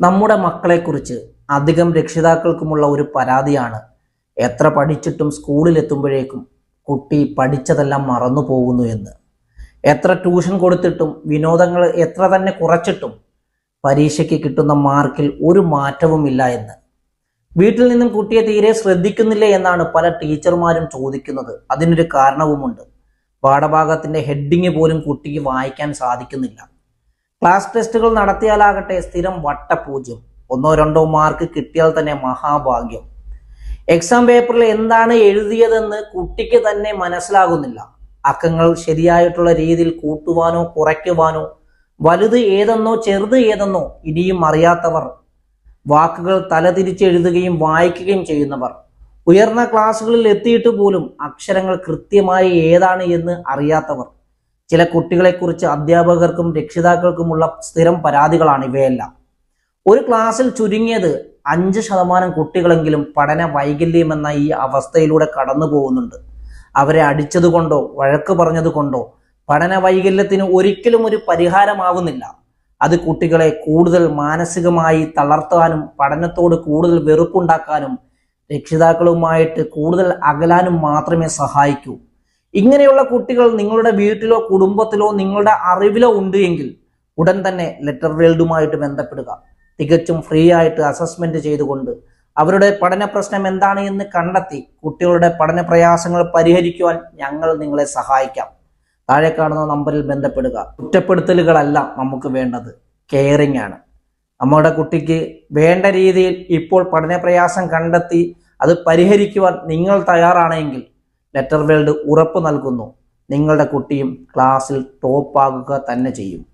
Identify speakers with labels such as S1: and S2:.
S1: നമ്മുടെ മക്കളെക്കുറിച്ച് അധികം രക്ഷിതാക്കൾക്കുമുള്ള ഒരു പരാതിയാണ്. എത്ര പഠിച്ചിട്ടും സ്കൂളിലെത്തുമ്പോഴേക്കും കുട്ടി പഠിച്ചതെല്ലാം മറന്നു പോകുന്നു എന്ന്. എത്ര ട്യൂഷൻ കൊടുത്തിട്ടും വിനോദങ്ങൾ എത്ര തന്നെ കുറച്ചിട്ടും പരീക്ഷയ്ക്ക് കിട്ടുന്ന മാർക്കിൽ ഒരു മാറ്റവുമില്ല എന്ന്. വീട്ടിൽ നിന്നും കുട്ടിയെ തീരെ ശ്രദ്ധിക്കുന്നില്ല എന്നാണ് പല ടീച്ചർമാരും ചോദിക്കുന്നത്. അതിനൊരു കാരണവുമുണ്ട്. പാഠഭാഗത്തിന്റെ ഹെഡിങ് പോലും കുട്ടിക്ക് വായിക്കാൻ സാധിക്കുന്നില്ല. ക്ലാസ് ടെസ്റ്റുകൾ നടത്തിയാലാകട്ടെ സ്ഥിരം വട്ടപൂജ്യം. ഒന്നോ രണ്ടോ മാർക്ക് കിട്ടിയാൽ തന്നെ മഹാഭാഗ്യം. എക്സാം പേപ്പറിൽ എന്താണ് എഴുതിയതെന്ന് കുട്ടിക്ക് തന്നെ മനസ്സിലാകുന്നില്ല. അക്കങ്ങൾ ശരിയായിട്ടുള്ള രീതിയിൽ കൂട്ടുവാനോ കുറയ്ക്കുവാനോ വലുത് ഏതെന്നോ ചെറുത് ഏതെന്നോ ഇനിയും അറിയാത്തവർ വാക്കുകൾ തലതിരിച്ചെഴുതുകയും വായിക്കുകയും ചെയ്യുന്നവർ ഉയർന്ന ക്ലാസ്സുകളിൽ എത്തിയിട്ട് പോലും അക്ഷരങ്ങൾ കൃത്യമായി ഏതാണ് എന്ന് അറിയാത്തവർ ചില കുട്ടികളെക്കുറിച്ച് അധ്യാപകർക്കും രക്ഷിതാക്കൾക്കുമുള്ള സ്ഥിരം പരാതികളാണ് ഇവയെല്ലാം. ഒരു ക്ലാസ്സിൽ ചുരുങ്ങിയത് അഞ്ച് ശതമാനം കുട്ടികളെങ്കിലും പഠന വൈകല്യം എന്ന ഈ അവസ്ഥയിലൂടെ കടന്നു പോകുന്നുണ്ട്. അവരെ അടിച്ചതുകൊണ്ടോ വഴക്ക് പറഞ്ഞതുകൊണ്ടോ പഠന വൈകല്യത്തിന് ഒരിക്കലും ഒരു പരിഹാരമാവുന്നില്ല. അത് കുട്ടികളെ കൂടുതൽ മാനസികമായി തളർത്താനും പഠനത്തോട് കൂടുതൽ വെറുപ്പുണ്ടാക്കാനും രക്ഷിതാക്കളുമായിട്ട് കൂടുതൽ അകലാനും മാത്രമേ സഹായിക്കൂ. ഇങ്ങനെയുള്ള കുട്ടികൾ നിങ്ങളുടെ വീട്ടിലോ കുടുംബത്തിലോ നിങ്ങളുടെ അറിവിലോ ഉണ്ട് എങ്കിൽ ഉടൻ തന്നെ ലെറ്റർ വേൾഡുമായിട്ട് ബന്ധപ്പെടുക. തികച്ചും ഫ്രീ ആയിട്ട് അസസ്മെന്റ് ചെയ്തുകൊണ്ട് അവരുടെ പഠന പ്രശ്നം എന്താണ് എന്ന് കണ്ടെത്തി കുട്ടികളുടെ പഠന പ്രയാസങ്ങൾ പരിഹരിക്കുവാൻ ഞങ്ങൾ നിങ്ങളെ സഹായിക്കാം. താഴെ കാണുന്ന നമ്പറിൽ ബന്ധപ്പെടുക. കുറ്റപ്പെടുത്തലുകളല്ല നമുക്ക് വേണ്ടത്. കെയറിംഗ് ആണ്. നമ്മുടെ കുട്ടിക്ക് വേണ്ട രീതിയിൽ ഇപ്പോൾ പഠന പ്രയാസം കണ്ടെത്തി അത് പരിഹരിക്കുവാൻ നിങ്ങൾ തയ്യാറാണെങ്കിൽ ലെറ്റർ വേൾഡ് ഉറപ്പ് നൽകുന്നു. നിങ്ങളുടെ കുട്ടിയും ക്ലാസ്സിൽ ടോപ്പാകുക തന്നെ ചെയ്യും.